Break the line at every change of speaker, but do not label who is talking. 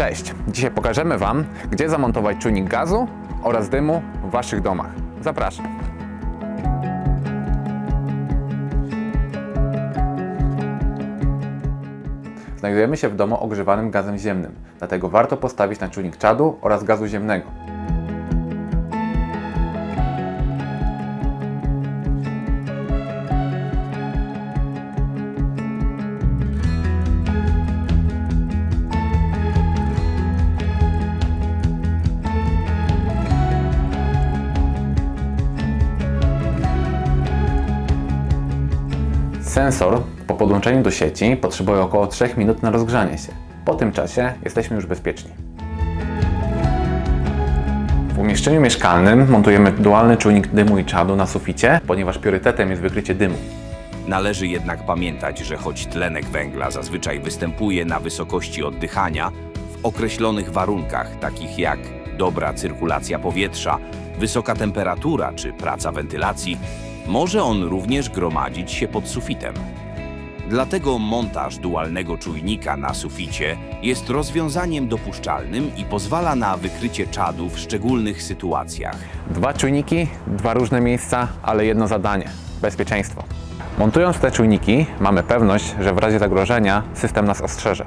Cześć! Dzisiaj pokażemy Wam, gdzie zamontować czujnik gazu oraz dymu w Waszych domach. Zapraszam. Znajdujemy się w domu ogrzewanym gazem ziemnym, dlatego warto postawić na czujnik czadu oraz gazu ziemnego. Sensor po podłączeniu do sieci potrzebuje około 3 minut na rozgrzanie się. Po tym czasie jesteśmy już bezpieczni. W umieszczeniu mieszkalnym montujemy dualny czujnik dymu i czadu na suficie, ponieważ priorytetem jest wykrycie dymu.
Należy jednak pamiętać, że choć tlenek węgla zazwyczaj występuje na wysokości oddychania, w określonych warunkach, takich jak dobra cyrkulacja powietrza, wysoka temperatura czy praca wentylacji, może on również gromadzić się pod sufitem. Dlatego montaż dualnego czujnika na suficie jest rozwiązaniem dopuszczalnym i pozwala na wykrycie czadu w szczególnych sytuacjach.
Dwa czujniki, dwa różne miejsca, ale jedno zadanie bezpieczeństwo. Montując te czujniki, mamy pewność, że w razie zagrożenia system nas ostrzeże.